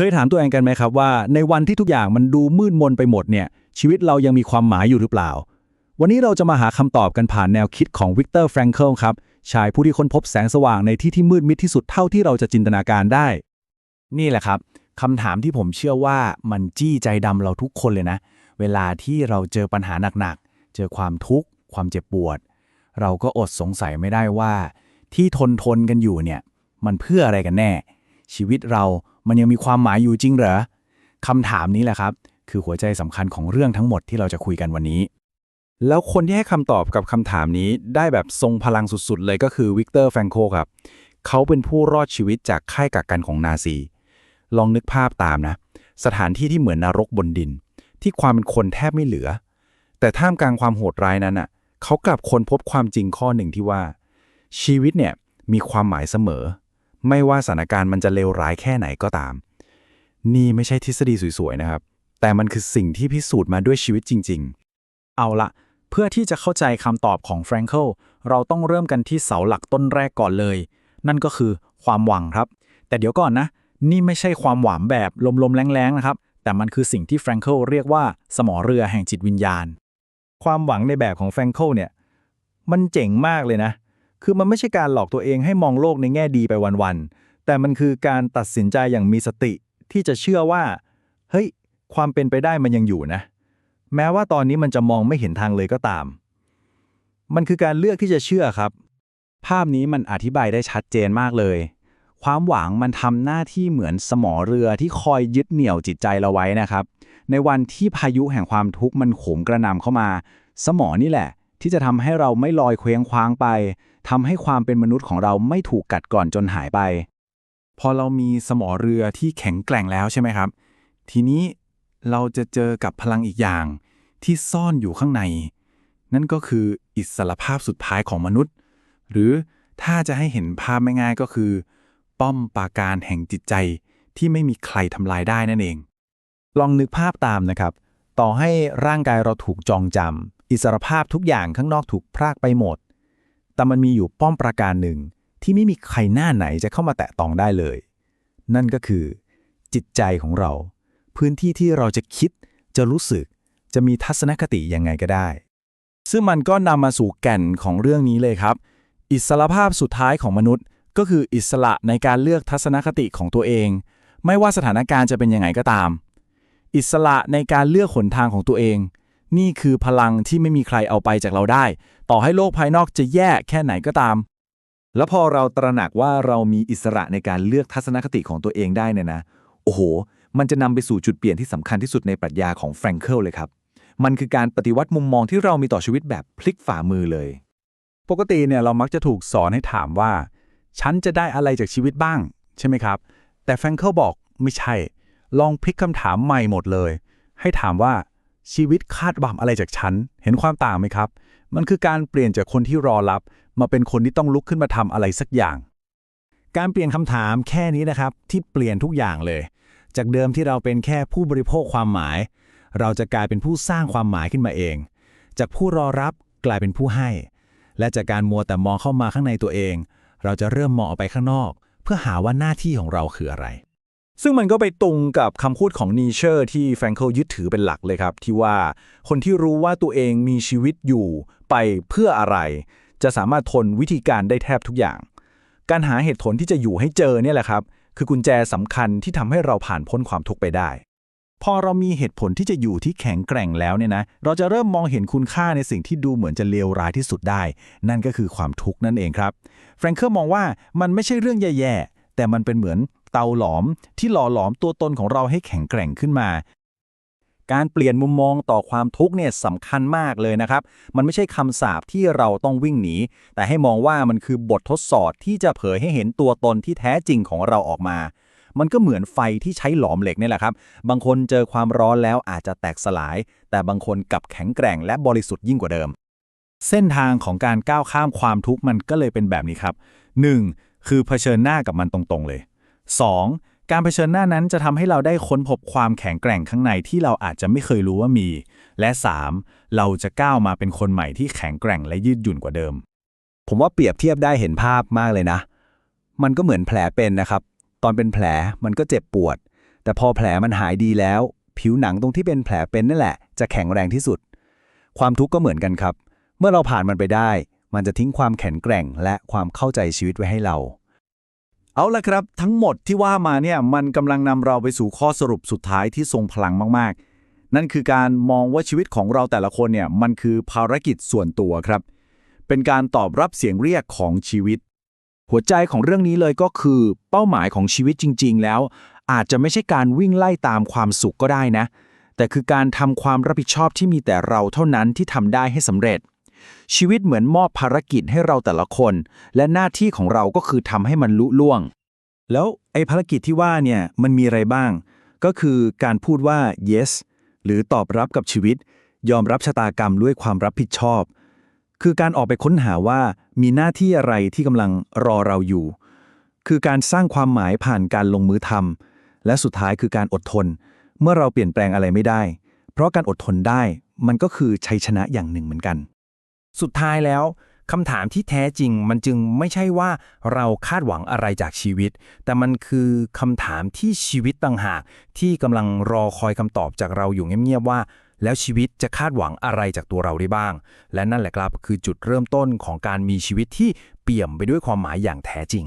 เคยถามตัวเองกันไหมครับว่า ในวันที่ทุกอย่างมันดูมืดมนไปหมดเนี่ยชีวิตเรายังมีความหมายอยู่หรือเปล่า วันนี้เราจะมาหาคำตอบกันผ่านแนวคิดของวิกเตอร์แฟรงเคิลครับชายผู้ที่ค้นพบแสงสว่างในที่ที่มืดมิดที่สุดเท่าที่เราจะจินตนาการได้ นี่แหละครับคำถามที่ผมเชื่อว่ามันจี้ใจดำเราทุกคนเลยนะ เวลาที่เราเจอปัญหาหนักๆ เจอความทุกข์ ความเจ็บปวด เราก็อดสงสัยไม่ได้ว่า ที่ทนทนกันอยู่เนี่ย มันเพื่ออะไรกันแน่ ชีวิตเรา มันยังมีความหมายอยู่จริงเหรอคำถามนี้แหละครับ คือหัวใจสำคัญของเรื่องทั้งหมดที่เราจะคุยกันวันนี้ แล้วคนที่ให้คำตอบกับคำถามนี้ได้แบบทรงพลังสุดๆ เลยก็คือวิกเตอร์แฟรงโคครับ เขาเป็นผู้รอดชีวิตจากค่ายกักกันของนาซี ลองนึกภาพตามนะ สถานที่ที่เหมือนนรกบนดิน ที่ความเป็นคนแทบไม่เหลือ แต่ท่ามกลางความโหดร้ายนั้นอะเขากลับค้นพบความจริงข้อหนึ่งที่ว่า ชีวิตเนี่ยมีความหมายเสมอ ไม่ว่าสถานการณ์มันจะเลวร้ายแค่ไหนก็ตาม นี่ไม่ใช่ทฤษฎีสวยๆนะครับ แต่มันคือสิ่งที่พิสูจน์มาด้วยชีวิตจริง ๆ เอาละเพื่อที่จะเข้าใจคำตอบของแฟรงเคิลเราต้องเริ่มกันที่เสาหลักต้นแรกก่อนเลย นั่นก็คือความหวังครับ แต่เดี๋ยวก่อนนะ นี่ไม่ใช่ความหวังแบบลมๆแรงๆนะครับ แต่มันคือสิ่งที่แฟรงเคิลเรียกว่าสมอเรือแห่งจิตวิญญาณ ความหวังในแบบของแฟรงเคิลเนี่ย มันเจ๋งมากเลยนะ คือมันไม่ใช่การหลอกตัวเองให้มองโลกในแง่ดีไปวันๆ แต่มันคือการตัดสินใจอย่างมีสติที่จะเชื่อว่า เฮ้ย ความเป็นไปได้มันยังอยู่นะ แม้ว่าตอนนี้มันจะมองไม่เห็นทางเลยก็ตาม มันคือการเลือกที่จะเชื่อครับ ภาพนี้มันอธิบายได้ชัดเจนมากเลย ความหวังมันทำหน้าที่เหมือนสมอเรือที่คอยยึดเหนี่ยวจิตใจเราไว้นะครับ ในวันที่พายุแห่งความทุกข์มันโขมกระหน่ำเข้ามา สมอนี่แหละ ที่จะทำให้เราไม่ลอยเคว้งคว้างไปทำให้ความเป็นมนุษย์ของเราไม่ถูกกัดก่อนจนหายไป พอเรามีสมอเรือที่แข็งแกร่งแล้วใช่ไหมครับ ทีนี้เราจะเจอกับพลังอีกอย่างที่ซ่อนอยู่ข้างใน นั่นก็คืออิสรภาพสุดท้ายของมนุษย์ หรือถ้าจะให้เห็นภาพไม่ง่ายก็คือ ป้อมปราการแห่งจิตใจที่ไม่มีใครทำลายได้นั่นเอง ลองนึกภาพตามนะครับ ต่อให้ร่างกายเราถูกจองจำ อิสรภาพทุกอย่างข้างนอกถูกพรากไปหมด แต่มันมีอยู่ป้อมปราการหนึ่งที่ไม่มีใครหน้าไหนจะเข้ามาแตะต้องได้เลย นั่นก็คือ จิตใจของเรา พื้นที่ที่เราจะคิด จะรู้สึก จะมีทัศนคติยังไงก็ได้ ซึ่งมันก็นำมาสู่แก่นของเรื่องนี้เลยครับ อิสรภาพสุดท้ายของมนุษย์ ก็คืออิสระในการเลือกทัศนคติของตัวเอง ไม่ว่าสถานการณ์จะเป็นยังไงก็ตาม อิสระในการเลือกหนทางของตัวเอง นี่คือพลังที่ไม่มีใครเอาไปจากเราได้ ต่อให้โลกภายนอกจะแย่แค่ไหนก็ตาม แล้วพอเราตระหนักว่าเรามีอิสระในการเลือกทัศนคติของตัวเองได้เนี่ยนะ โอ้โห มันจะนำไปสู่จุดเปลี่ยนที่สำคัญที่สุดในปรัชญาของแฟรงเคิลเลยครับ มันคือการปฏิวัติมุมมองที่เรามีต่อชีวิตแบบพลิกฝ่ามือเลย ปกติเนี่ยเรามักจะถูกสอนให้ถามว่า ฉันจะได้อะไรจากชีวิตบ้าง ใช่ไหมครับ แต่แฟรงเคิลบอกไม่ใช่ ลองพลิกคำถามใหม่หมดเลย ให้ถามว่า ชีวิตคาดหวังอะไรจากฉัน เห็นความต่างไหมครับ มันคือการเปลี่ยนจากคนที่รอรับ มาเป็นคนที่ต้องลุกขึ้นมาทำอะไรสักอย่าง การเปลี่ยนคำถามแค่นี้นะครับ ที่เปลี่ยนทุกอย่างเลย จากเดิมที่เราเป็นแค่ผู้บริโภคความหมาย เราจะกลายเป็นผู้สร้างความหมายขึ้นมาเอง จากผู้รอรับกลายเป็นผู้ให้ และจากการมัวแต่มองเข้ามาข้างในตัวเอง เราจะเริ่มมองออกไปข้างนอก เพื่อหาว่าหน้าที่ของเราคืออะไร ซึ่งมันก็ไปตรงกับคำพูดของนีเชอร์ที่แฟรงเคิลยึดถือเป็นหลักเลยครับ ที่ว่าคนที่รู้ว่าตัวเองมีชีวิตอยู่ไปเพื่ออะไร จะสามารถทนวิธีการได้แทบทุกอย่าง การหาเหตุผลที่จะอยู่ให้เจอเนี่ยแหละครับ คือกุญแจสำคัญที่ทำให้เราผ่านพ้นความทุกข์ไปได้ พอเรามีเหตุผลที่จะอยู่ที่แข็งแกร่งแล้วเนี่ยนะเราจะเริ่มมองเห็นคุณค่าในสิ่งที่ดูเหมือนจะเลวร้ายที่สุดได้ นั่นก็คือความทุกข์นั่นเองครับแฟรงเคิลมองว่ามันไม่ใช่เรื่องแย่ๆแต่มันเป็นเหมือน เตาหลอมที่หล่อหลอมตัวตนของเราให้แข็งแกร่งขึ้นมา การเปลี่ยนมุมมองต่อความทุกข์เนี่ยสำคัญมากเลยนะครับ มันไม่ใช่คำสาปที่เราต้องวิ่งหนี แต่ให้มองว่ามันคือบททดสอบที่จะเผยให้เห็นตัวตนที่แท้จริงของเราออกมา มันก็เหมือนไฟที่ใช้หลอมเหล็กนี่แหละครับ บางคนเจอความร้อนแล้วอาจจะแตกสลาย แต่บางคนกลับแข็งแกร่งและบริสุทธิ์ยิ่งกว่าเดิมเส้นทางของการก้าวข้ามความทุกข์มันก็เลยเป็นแบบนี้ครับ 1. คือเผชิญหน้ากับมันตรงๆเลย 2. การเผชิญหน้านั้นจะทำให้เราได้ค้นพบความแข็งแกร่งข้างในที่เราอาจจะไม่เคยรู้ว่ามี และ 3. เราจะก้าวมาเป็นคนใหม่ที่แข็งแกร่งและยืดหยุ่นกว่าเดิม ผมว่าเปรียบเทียบได้เห็นภาพมากเลยนะ มันก็เหมือนแผลเป็นนะครับ ตอนเป็นแผลมันก็เจ็บปวดแแต่พอแผลมันหายดีแล้ว ผิวหนังตรงที่เป็นแผลเป็นนั่นแหละ จะแข็งแรงที่สุด ความทุกข์ก็เหมือนกันครับ เมื่อเราผ่านมันไปได้ มันจะทิ้งความแข็งแกร่งและความเข้าใจชีวิตไว้ให้เรา เอาละครับ ทั้งหมดที่ว่ามาเนี่ยมันกำลังนำเราไปสู่ข้อสรุปสุดท้ายที่ทรงพลังมากๆ นั่นคือการมองว่าชีวิตของเราแต่ละคนเนี่ยมันคือภารกิจส่วนตัวครับ เป็นการตอบรับเสียงเรียกของชีวิต หัวใจของเรื่องนี้เลยก็คือ เป้าหมายของชีวิตจริง ๆ แล้ว อาจจะไม่ใช่การวิ่งไล่ตามความสุขก็ได้นะ แต่คือการทำความรับผิดชอบที่มีแต่เราเท่านั้นที่ทำได้ให้สำเร็จ ชีวิตเหมือนมอบภารกิจให้เราแต่ละคน และหน้าที่ของเราก็คือทำให้มันลุล่วง แล้วไอ้ภารกิจที่ว่าเนี่ยมันมีอะไรบ้าง ก็คือการพูดว่า yes หรือตอบรับกับชีวิต ยอมรับชะตากรรมด้วยความรับผิดชอบ คือการออกไปค้นหาว่ามีหน้าที่อะไรที่กำลังรอเราอยู่ คือการสร้างความหมายผ่านการลงมือทำและสุดท้ายคือการอดทน เมื่อเราเปลี่ยนแปลงอะไรไม่ได้ เพราะการอดทนได้มันก็คือชัยชนะอย่างหนึ่งเหมือนกัน สุดท้ายแล้วคำถามที่แท้จริงมันจึงไม่ใช่ว่าเราคาดหวังอะไรจากชีวิต แต่มันคือคำถามที่ชีวิตต่างหาก ที่กำลังรอคอยคำตอบจากเราอยู่เงียบๆว่า แล้วชีวิตจะคาดหวังอะไรจากตัวเราได้บ้าง และนั่นแหละครับคือจุดเริ่มต้นของการมีชีวิตที่เปี่ยมไปด้วยความหมายอย่างแท้จริง